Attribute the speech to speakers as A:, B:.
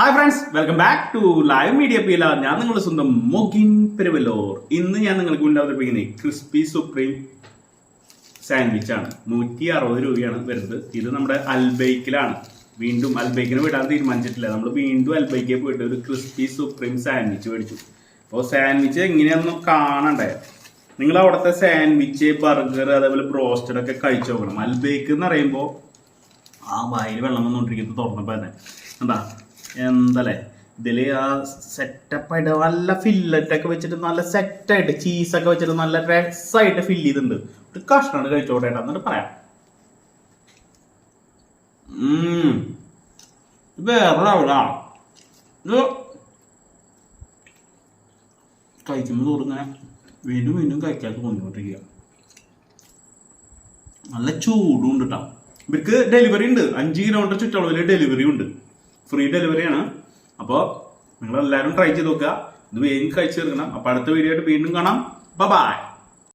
A: Hi friends welcome back to Live Media പീല ഞാൻ നിങ്ങളുടെ സ്വന്തം മൊഗിൻ പെരുവല്ലോർ. ഇന്ന് ഞാൻ നിങ്ങൾക്ക് അവതരിപ്പിക്കുന്നത് ക്രിസ്പി സുപ്രീം സാൻഡ്വിച്ച് ആണ്. നൂറ്റി അറുപത് രൂപയാണ് വരുന്നത്. ഇത് നമ്മുടെ അൽബൈക്കിലാണ്. വീണ്ടും അൽബൈക്കിന് വിടാൻ തീരുമാനിച്ചിട്ടില്ല. നമ്മൾ വീണ്ടും അൽബൈക്കെ പോയിട്ട് ഒരു ക്രിസ്പി സുപ്രീം സാൻഡ്വിച്ച് മേടിച്ചു. അപ്പോൾ സാൻഡ്വിച്ച് എങ്ങനെയാണെന്ന് കാണണ്ടേ? നിങ്ങൾ അവിടുത്തെ സാൻഡ്വിച്ച് ബർഗർ അതേപോലെ ബ്രോസ്റ്റഡ് ഒക്കെ കഴിച്ചു നോക്കണം. അൽബൈക്ക് എന്ന് പറയുമ്പോൾ ആ വായിൽ വെള്ളം വന്നുകൊണ്ടിരിക്കുന്നത് തുറന്നപ്പോൾ തന്നെ. എന്താ? എന്തല്ലേ? ഇതിൽ ആ സെറ്റപ്പ് ആയിട്ട് നല്ല ഫില്ലറ്റ് ഒക്കെ വെച്ചിട്ട് നല്ല സെറ്റായിട്ട് ചീസൊക്കെ വെച്ചിട്ട് നല്ല രസമായിട്ട് ഫില്ല് ചെയ്തിട്ടുണ്ട്. ഒരു കഷ്ണമാണ് കഴിച്ചോട്ടെ എന്നിട്ട് പറയാം. വേറെ കഴിക്കുമ്പോൾ തോറുങ്ങനെ വീണ്ടും വീണ്ടും കഴിക്കാൻ തോന്നിക്കൊണ്ടിരിക്കുക നല്ല ചൂടും ഉണ്ട് കേട്ടോ ഇവർക്ക് ഡെലിവറി ഉണ്ട്. അഞ്ച് കിലോമീറ്റർ ചുറ്റളവിൽ ഡെലിവറി ഉണ്ട്. ഫ്രീ ഡെലിവറിയാണ് അപ്പോൾ നിങ്ങൾ എല്ലാവരും ട്രൈ ചെയ്ത് നോക്കുക. ഇത് വേഗം കഴിച്ചു തീർക്കണം. അപ്പോൾ അടുത്ത വീഡിയോ ആയിട്ട് വീണ്ടും കാണാം. ബൈ